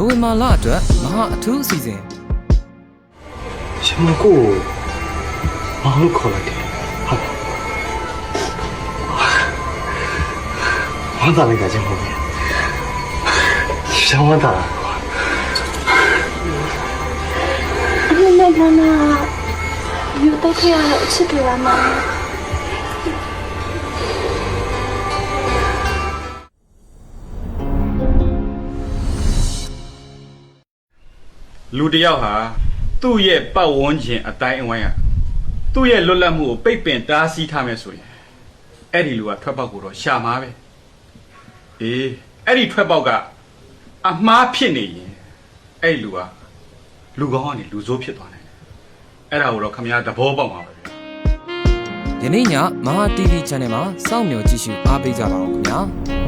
နိုဝင်ဘာလအတွက်မဟာအထူးအစီအစဉ်ရှင်မကိုကိုမောင်လို့ခေါ်လိုက်တယ်ဟုတ်ဝမ်းသာလိုက်တာချင်းမဟုတ်ဘူးရှမ်းဝမ်းသာတာကွာအမေနဲ့ကနာယူတက်ခဲ့ရတဲ့အချစ်တွေပါမ လူတစ်ယောက်ဟာသူ့ရဲ့ပတ်ဝန်းကျင်အတိုင်းအဝိုင်းကသူ့ရဲ့လွတ်လပ်မှုကိုပိတ်ပင်တားဆီးထားမယ်ဆိုရင်အဲ့ဒီလူကထွက်ပေါက်ကိုတော့ရှာမှာပဲအေးအဲ့ဒီထွက်ပေါက်ကအမှားဖြစ်နေရင်အဲ့ဒီလူကလူကောင်းကနေလူဆိုးဖြစ်သွားတယ်အဲ့ဒါကိုတော့ခမရသဘောပေါက်မှာပဲယနေ့ညမဟာ TV Channel မှာစောင့်မျှော်ကြည့်ရှုအားပေးကြပါဦးခင်ဗျာ